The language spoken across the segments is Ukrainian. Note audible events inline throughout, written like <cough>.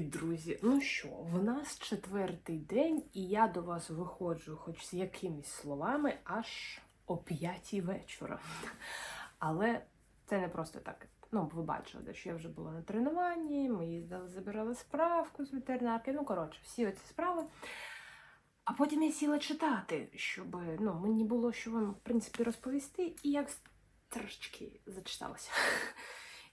друзі, ну що, в нас четвертий день, і я до вас виходжу хоч з якимись словами аж о п'ятій вечора. Але це не просто так. Ну, ви бачили, що я вже була на тренуванні, ми їздили, забирали справку з ветеринарки. Ну, коротше, всі оці справи. А потім я сіла читати, щоб ну, мені було що вам, в принципі, розповісти, і я трошечки зачиталася.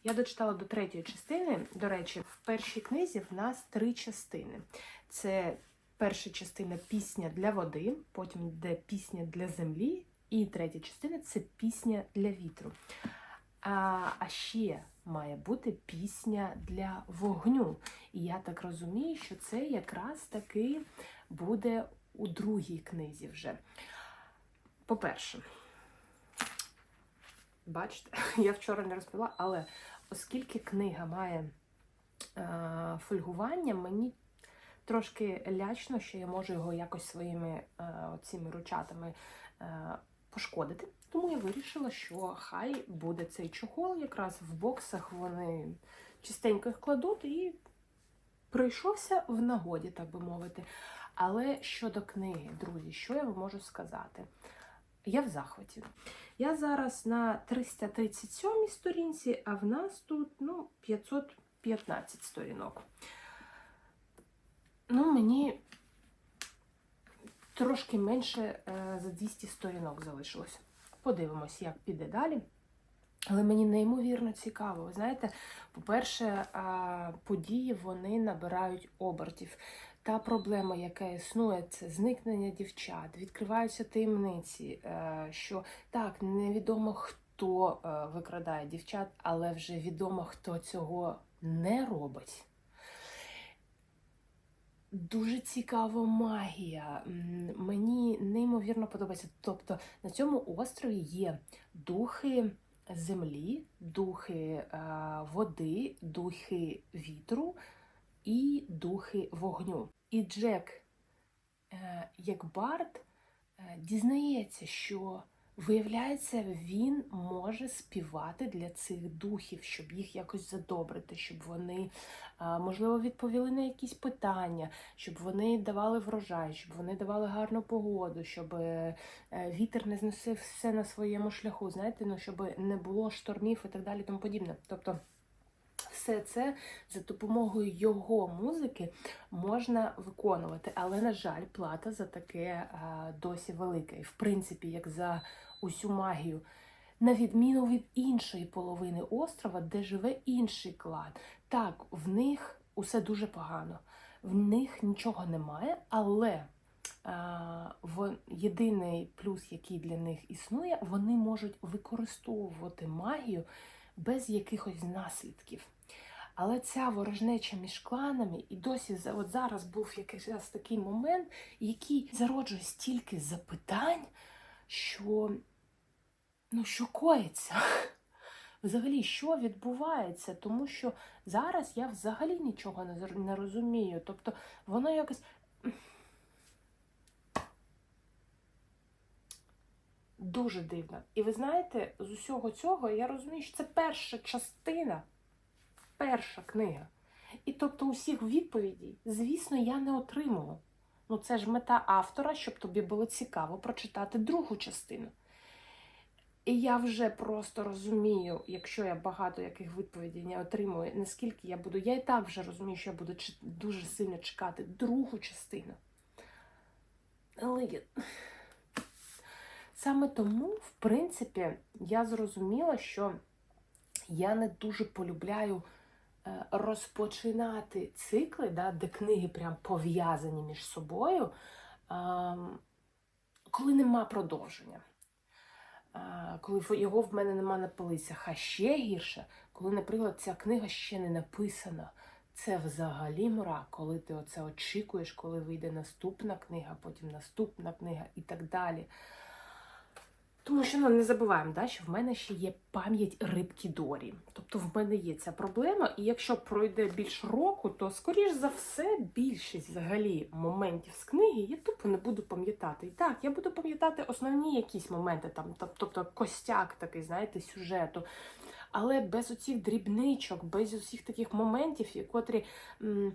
Я дочитала до третьої частини. До речі, в першій книзі в нас три частини. Це перша частина пісня для води, потім йде пісня для землі, і третя частина це пісня для вітру. А, а ще має бути пісня для вогню. І я так розумію, що це якраз таки буде у другій книзі вже. По-перше, бачите, <laughs> я вчора не розповіла, але оскільки книга має е, фольгування, мені трошки лячно, що я можу його якось своїми е, цими ручатами е, пошкодити. Тому я вирішила, що хай буде цей чохол, якраз в боксах вони частенько їх кладуть і прийшовся в нагоді, так би мовити. Але щодо книги, друзі, що я вам можу сказати? Я в захваті. Я зараз на 337 сторінці, а в нас тут ну, 515 сторінок. Ну, мені трошки менше е, за 200 сторінок залишилось. Подивимось, як піде далі. Але мені неймовірно цікаво. Ви знаєте, по-перше, події вони набирають обертів. Та проблема, яка існує, це зникнення дівчат, відкриваються таємниці, е, що так, невідомо хто е, викрадає дівчат, але вже відомо, хто цього не робить. Дуже цікава магія. Мені неймовірно подобається. Тобто на цьому острові є духи землі, духи е, води, духи вітру і духи вогню. І Джек, е, як Барт, е, дізнається, що виявляється, він може співати для цих духів, щоб їх якось задобрити, щоб вони, е, можливо, відповіли на якісь питання, щоб вони давали врожай, щоб вони давали гарну погоду, щоб вітер не зносив все на своєму шляху, знаєте, ну щоб не було штормів і так далі, тому подібне. Тобто. Все це за допомогою його музики можна виконувати, але, на жаль, плата за таке досі велика. І в принципі, як за усю магію, на відміну від іншої половини острова, де живе інший клан. Так, в них усе дуже погано, в них нічого немає, але а, в єдиний плюс, який для них існує, вони можуть використовувати магію без якихось наслідків. Але ця ворожнеча між кланами, і досі от зараз був якийсь такий момент, який зароджує стільки запитань, що ну, що коїться. <laughs> Взагалі, що відбувається? Тому що зараз я взагалі нічого не, розумію. Тобто воно якось. <clears throat> Дуже дивно. І ви знаєте, з усього цього я розумію, що це перша частина перша книга. І тобто усіх відповідей, звісно, я не отримала. Ну, це ж мета автора, щоб тобі було цікаво прочитати другу частину. І я вже просто розумію, якщо я багато яких відповідей не отримую, наскільки я буду. Я і так вже розумію, що я буду дуже сильно чекати другу частину. Але саме тому, в принципі, я зрозуміла, що я не дуже полюбляю розпочинати цикли, да, де книги прям пов'язані між собою, ем, коли нема продовження. Е, Коли його в мене нема на полицях, а ще гірше, коли, наприклад, ця книга ще не написана. Це взагалі мрак, коли ти оце очікуєш, коли вийде наступна книга, потім наступна книга і так далі. Тому що ну, не забуваємо, да, що в мене ще є пам'ять рибки Дорі. Тобто в мене є ця проблема, і якщо пройде більш року, то скоріш за все більшість взагалі моментів з книги я тупо не буду пам'ятати. І так, я буду пам'ятати основні якісь моменти, там, тобто костяк такий, знаєте, сюжету. Але без оцих дрібничок, без усіх таких моментів, котрі м,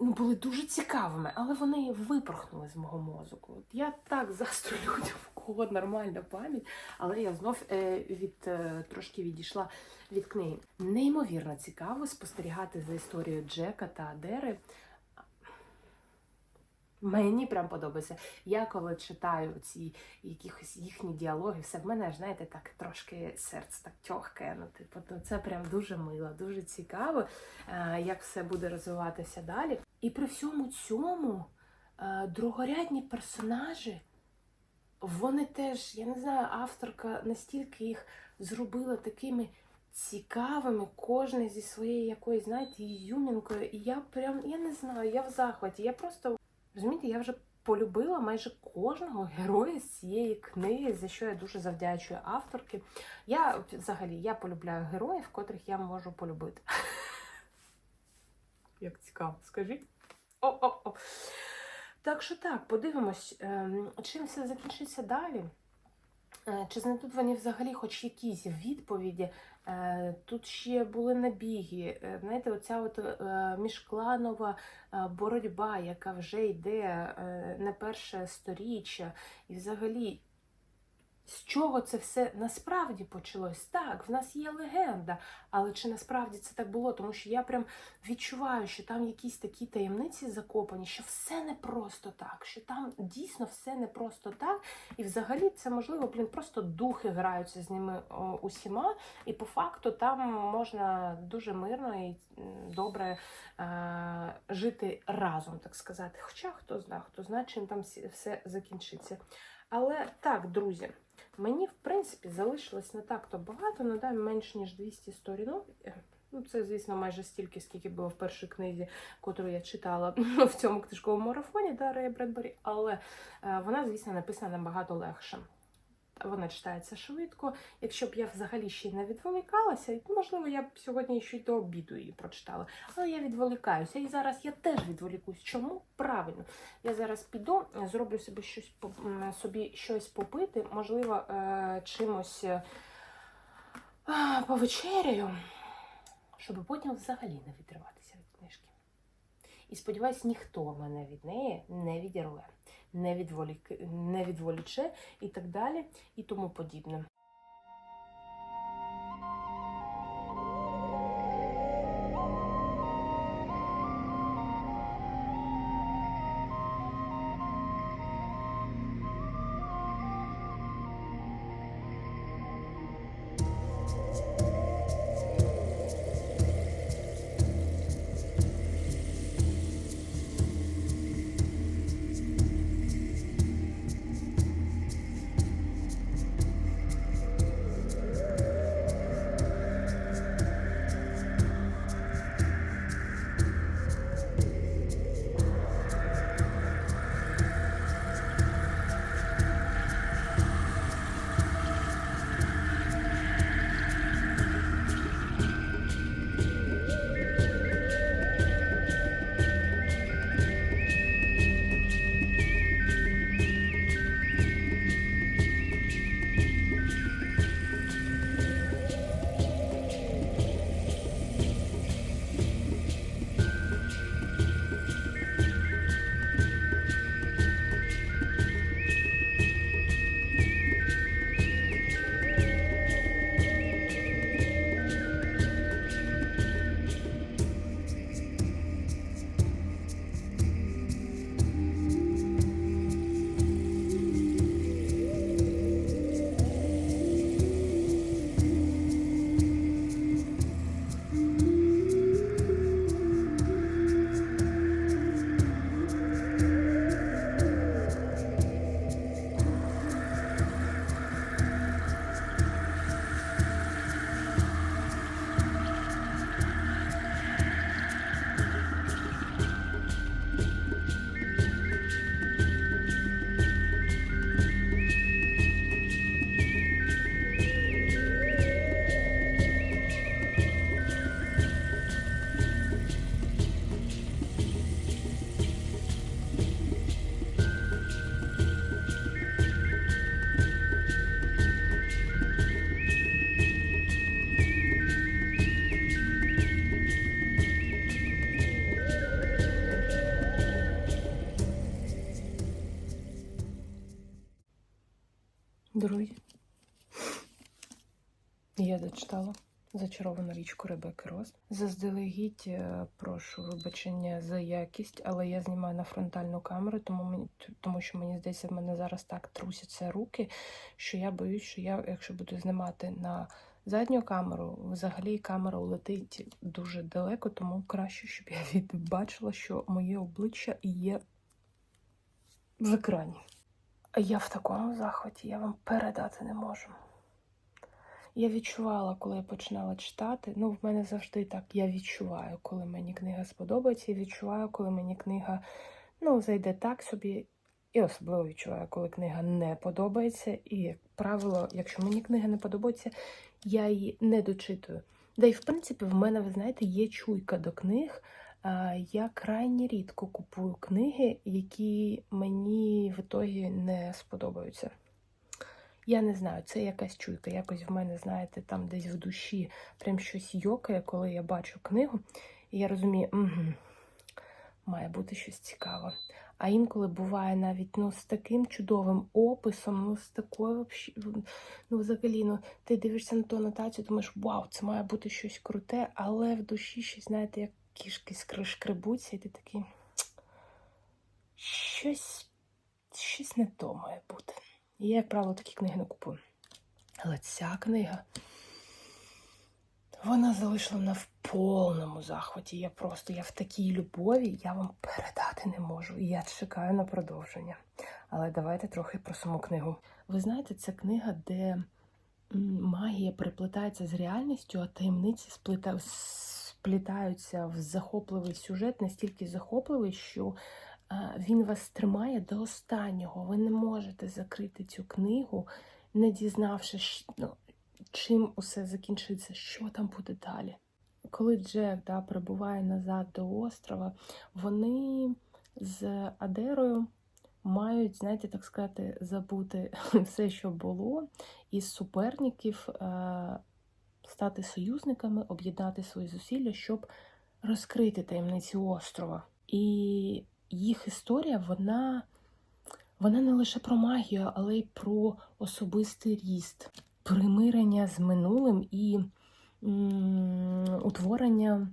ну, були дуже цікавими, але вони випорхнули з мого мозку. От я так застрю людям, в кого нормальна пам'ять, але я знов е, від е, трошки відійшла від книги. Неймовірно цікаво спостерігати за історією Джека та Адери. Мені прям подобається. Я коли читаю ці якісь їхні діалоги, все в мене знаєте, так трошки серце так тьохкає. Ну, типу, то це прям дуже мило, дуже цікаво, е, як все буде розвиватися далі. І при всьому цьому е, другорядні персонажі, вони теж, я не знаю, авторка настільки їх зробила такими цікавими, кожен зі своєю якоюсь, знаєте, ізюмінкою. І я прям, я не знаю, я в захваті. Я просто Розумієте, я вже полюбила майже кожного героя з цієї книги, за що я дуже завдячую авторки. Я взагалі я полюбляю героїв, котрих я можу полюбити. <laughs> Як цікаво, скажіть? О-о-о. Так що так, подивимось, ем, чим все закінчиться далі. Е, Чи знайдуть вони взагалі хоч якісь відповіді? Е, Тут ще були набіги. Е, Знаєте, оця от е, міжкланова боротьба, яка вже йде не перше сторіччя, і взагалі. З чого це все насправді почалось? Так, в нас є легенда, але чи насправді це так було? Тому що я прям відчуваю, що там якісь такі таємниці закопані, що все не просто так, що там дійсно все не просто так. І взагалі це можливо, блін, просто духи граються з ними усіма, і по факту там можна дуже мирно і добре е, жити разом, так сказати. Хоча хто знає, хто знає, чим там все закінчиться. Але так, друзі, мені в принципі залишилось не так то багато, ну да, менш ніж 200 сторінок. Е, Ну, це, звісно, майже стільки, скільки було в першій книзі, котру я читала <laughs> в цьому книжковому марафоні да, Рея Бредбері, але е, вона, звісно, написана набагато легше. Вона читається швидко. Якщо б я взагалі ще й не відволікалася, і, можливо, я б сьогодні ще й до обіду її прочитала. Але я відволікаюся. І зараз я теж відволікусь. Чому? Правильно. Я зараз піду, зроблю собі щось собі щось попити, можливо, е, чимось е, а, повечеряю, щоб потім взагалі не відриватися від книжки. І сподіваюсь, ніхто мене від неї не відірве, не, відволіче і так далі, і тому подібне. Я дочитала зачаровану річку Ребекки Рос. Заздалегідь е, прошу вибачення за якість, але я знімаю на фронтальну камеру, тому мені тому що мені здається, в мене зараз так трусяться руки, що я боюсь, що я, якщо буду знімати на задню камеру, взагалі камера улетить дуже далеко, тому краще, щоб я від бачила, що моє обличчя є в екрані. Я в такому захваті, я вам передати не можу. Я відчувала, коли я починала читати. Ну, в мене завжди так. Я відчуваю, коли мені книга сподобається, і відчуваю, коли мені книга ну, зайде так собі. І особливо відчуваю, коли книга не подобається. І, як правило, якщо мені книга не подобається, я її не дочитую. Да й в принципі, в мене, ви знаєте, є чуйка до книг. Я крайні рідко купую книги, які мені в ітогі не сподобаються. Я не знаю, це якась чуйка. Якось в мене, знаєте, там десь в душі прям щось йокає, коли я бачу книгу, і я розумію, угу, має бути щось цікаве. А інколи буває навіть ну, з таким чудовим описом, ну, з такою ну, взагалі, ну, ти дивишся на ту анотацію, думаєш, вау, це має бути щось круте, але в душі щось, знаєте, як кішки скребуться, і ти такий щось, щось не то має бути. І я, як правило, такі книги не купую. Але ця книга, вона залишила мене в повному захваті. Я просто я в такій любові, я вам передати не можу. І я чекаю на продовження. Але давайте трохи про саму книгу. Ви знаєте, це книга, де магія переплетається з реальністю, а таємниці сплітаються в захопливий сюжет, настільки захопливий, що він вас тримає до останнього. Ви не можете закрити цю книгу, не дізнавшись, ну, чим усе закінчиться, що там буде далі. Коли Джек да, прибуває назад до острова, вони з Адерою мають, знаєте, так сказати, забути <laughs> все, що було, із суперників е стати союзниками, об'єднати свої зусилля, щоб розкрити таємниці острова. І їх історія, вона вона не лише про магію, але й про особистий ріст, примирення з минулим і утворення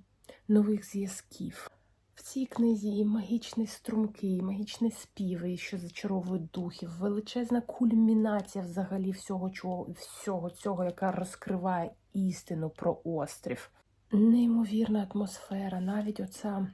нових зв'язків. В цій книзі і магічні струмки, і магічні співи, що зачаровують духів, величезна кульмінація взагалі всього чого, всього цього, яка розкриває істину про острів. Неймовірна атмосфера, навіть оця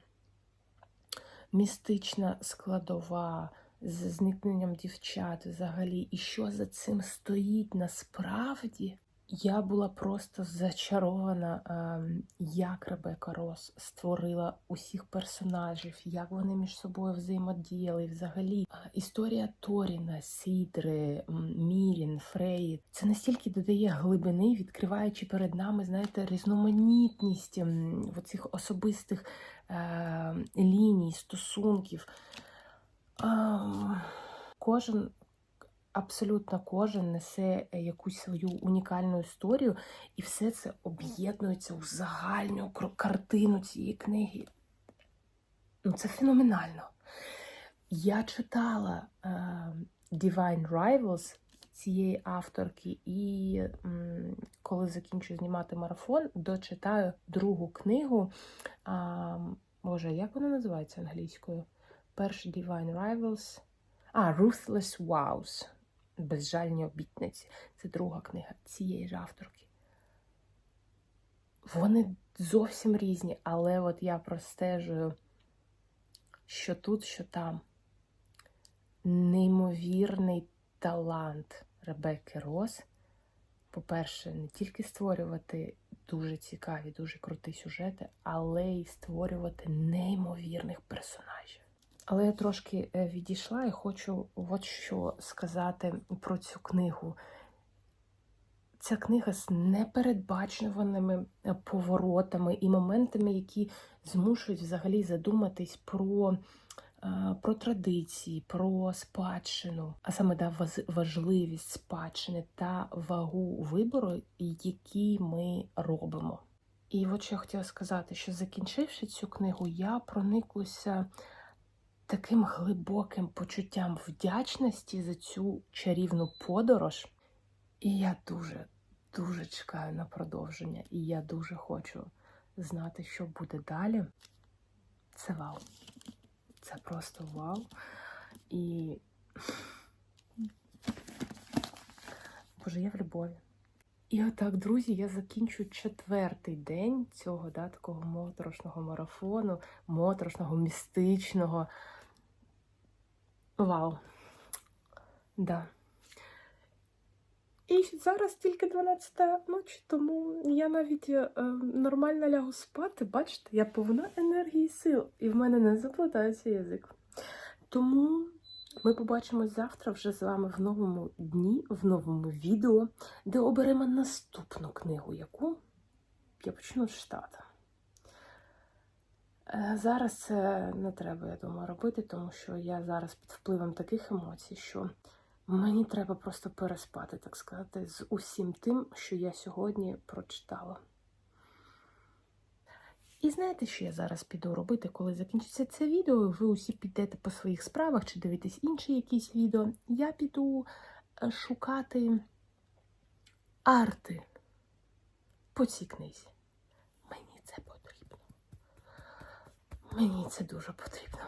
містична складова з зникненням дівчат взагалі, і що за цим стоїть насправді, я була просто зачарована, ем, як Ребека Рос створила усіх персонажів, як вони між собою взаємодіяли. Взагалі, історія Торіна, Сідри, Мірін, Фреї це настільки додає глибини, відкриваючи перед нами, знаєте, різноманітність оцих особистих е, ліній, стосунків. Е, кожен абсолютно кожен несе е, якусь свою унікальну історію, і все це об'єднується у загальну картину цієї книги. Ну, Це феноменально. Я читала uh, Divine Rivals цієї авторки, і м, коли закінчу знімати марафон, дочитаю другу книгу. А, Боже, як вона називається англійською? Перший Divine Rivals. А, Ruthless Wows. Безжальні обітниці. Це друга книга цієї ж авторки. Вони зовсім різні, але от я простежую, що тут, що там. Неймовірний талант Ребекки Рос. По-перше, не тільки створювати дуже цікаві, дуже круті сюжети, але й створювати неймовірних персонажів. Але я трошки е, відійшла і хочу от що сказати про цю книгу. Ця книга з непередбачуваними е, поворотами і моментами, які змушують взагалі задуматись про е, про традиції, про спадщину, а саме да, важливість спадщини та вагу вибору, який ми робимо. І от що я хотіла сказати, що закінчивши цю книгу, я прониклася таким глибоким почуттям вдячності за цю чарівну подорож. І я дуже, дуже чекаю на продовження, і я дуже хочу знати, що буде далі. Це вау. Це просто вау. І. Боже, я в любові. І отак, друзі, я закінчу четвертий день цього да, такого моторошного марафону, моторошного, містичного. Вау. Да. І зараз тільки 12 ночі, тому я навіть е, нормально лягу спати. Бачите, я повна енергії сил, і в мене не заплутається язик. Тому ми побачимось завтра вже з вами в новому дні, в новому відео, де оберемо наступну книгу, яку я почну читати. Е, Зараз це не треба, я думаю, робити, тому що я зараз під впливом таких емоцій, що мені треба просто переспати, так сказати, з усім тим, що я сьогодні прочитала. І знаєте, що я зараз піду робити, коли закінчиться це відео? Ви усі підете по своїх справах чи дивитесь інші якісь відео. Я піду е, шукати арти по цій книзі. Мені це потрібно. Мені це дуже потрібно.